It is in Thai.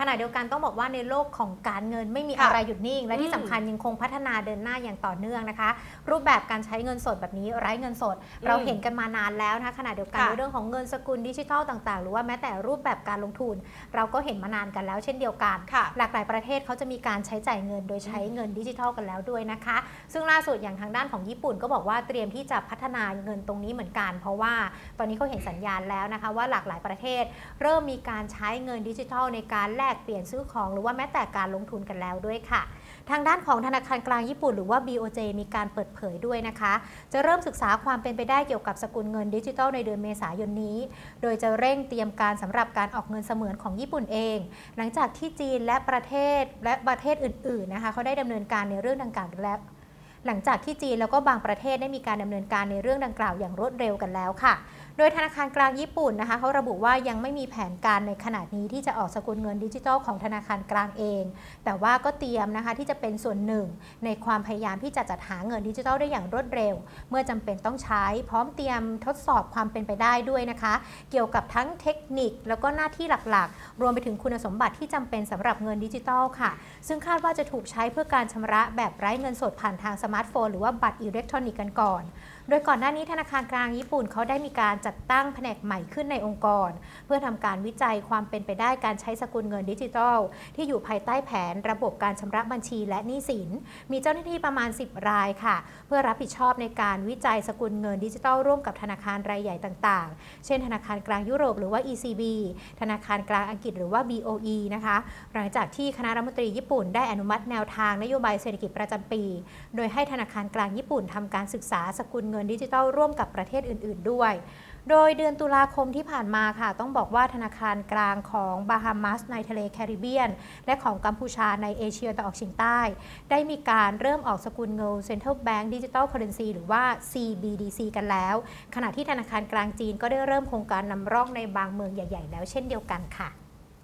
ขณะเดียวกันต้องบอกว่าในโลกของการเงินไม่มีค่ะอะไรหยุดนิ่ง และที่อืมสำคัญยังคงพัฒนาเดินหน้าอย่างต่อเนื่องนะคะ รูปแบบการใช้เงินสดแบบนี้ไร้เงินสด เราเห็นกันมานานแล้วนะคะขณะเดียวกันค่ะในเรื่องของเงินสกุลดิจิทัลต่างๆ หรือว่าแม้แต่รูปแบบการลงทุน เราก็เห็นมานานกันแล้วเช่นเดียวกันค่ะหลากหลายประเทศเขาจะมีการใช้จ่ายเงินโดยใช้เงินดิจิทัลกันแล้วด้วยนะคะ ซึ่งล่าสุดอย่างทางด้านของญี่ปุ่นก็บอกว่าเตรียมที่จะพัฒนาเงินตรงนี้เหมือนกัน เพราะว่าตอนนี้เขาเห็นสัญญาณแล้วนะคะ ว่าหลากหลายประเทศ เริ่มมีการใช้เงินดิจิทัลในการแลกเปลี่ยนซื้อของหรือว่าแม้แต่การลงทุนกันแล้วด้วยค่ะ ทางด้านของธนาคารกลางญี่ปุ่นหรือว่า BOJ มีการเปิดเผยด้วยนะคะ จะเริ่มศึกษาความเป็นไปได้เกี่ยวกับสกุลเงินดิจิทัลในเดือนเมษายนนี้ โดยจะเร่งเตรียมการสำหรับการออกเงินเสมือนของญี่ปุ่นเอง หลังจากที่จีนและประเทศและประเทศอื่นๆนะคะเขาได้ดำเนินการในเรื่องดังกล่าวแล้ว หลังจากที่จีนแล้วก็บางประเทศได้มีการดำเนินการในเรื่องดังกล่าวอย่างรวดเร็วกันแล้วค่ะ โดยธนาคารกลางญี่ปุ่นนะคะเขาระบุว่ายังไม่มีแผนการในขณะนี้ที่จะออกสกุลเงินดิจิทัลของธนาคารกลางเอง แต่ว่าก็เตรียมนะคะที่จะเป็นส่วนหนึ่ง ในความพยายามที่จะจัดหาเงินดิจิทัลได้อย่างรวดเร็ว เมื่อจำเป็นต้องใช้ พร้อมเตรียมทดสอบความเป็นไปได้ด้วยนะคะ เกี่ยวกับทั้งเทคนิคแล้วก็หน้าที่หลักๆ รวมไปถึงคุณสมบัติที่จำเป็นสำหรับเงินดิจิทัลค่ะ ซึ่งคาดว่าจะถูกใช้เพื่อการชำระแบบไร้เงินสดผ่านทางสมาร์ทโฟน หรือว่าบัตรอิเล็กทรอนิกส์กันก่อน โดยก่อนหน้านี้ธนาคารกลางญี่ปุ่นเขาได้มีการจัดตั้งแผนกใหม่ขึ้นในองค์กร เพื่อทำการวิจัยความเป็นไปได้การใช้สกุลเงินดิจิทัล ที่อยู่ภายใต้แผนระบบการชำระบัญชีและหนี้สิน มีเจ้าหน้าที่ประมาณ 10 รายค่ะ เพื่อรับผิดชอบในการวิจัยสกุลเงินดิจิทัล ร่วมกับธนาคารรายใหญ่ต่างๆ เช่น ธนาคารกลางยุโรปหรือว่า ECB ธนาคารกลางอังกฤษหรือว่า BOE นะคะ หลังจากที่คณะรัฐมนตรีญี่ปุ่นได้อนุมัติแนวทางนโยบายเศรษฐกิจประจำปี โดยให้ธนาคารกลางญี่ปุ่นทำการศึกษาสกุลเงินงินดิจิทัลร่วมกับประเทศอื่น ๆ ด้วย โดยเดือนตุลาคมที่ผ่านมาค่ะ ต้องบอกว่าธนาคารกลางของบาฮามัสในทะเลแคริบเบียน และของกัมพูชาในเอเชียตะวันออกเฉียงใต้ ได้มีการเริ่มออกสกุลเงิน Central Bank Digital Currency หรือว่า CBDC กันแล้ว ขณะที่ธนาคารกลางจีนก็ได้เริ่มโครงการนำร่องในบางเมืองใหญ่ ๆ แล้วเช่นเดียวกันค่ะ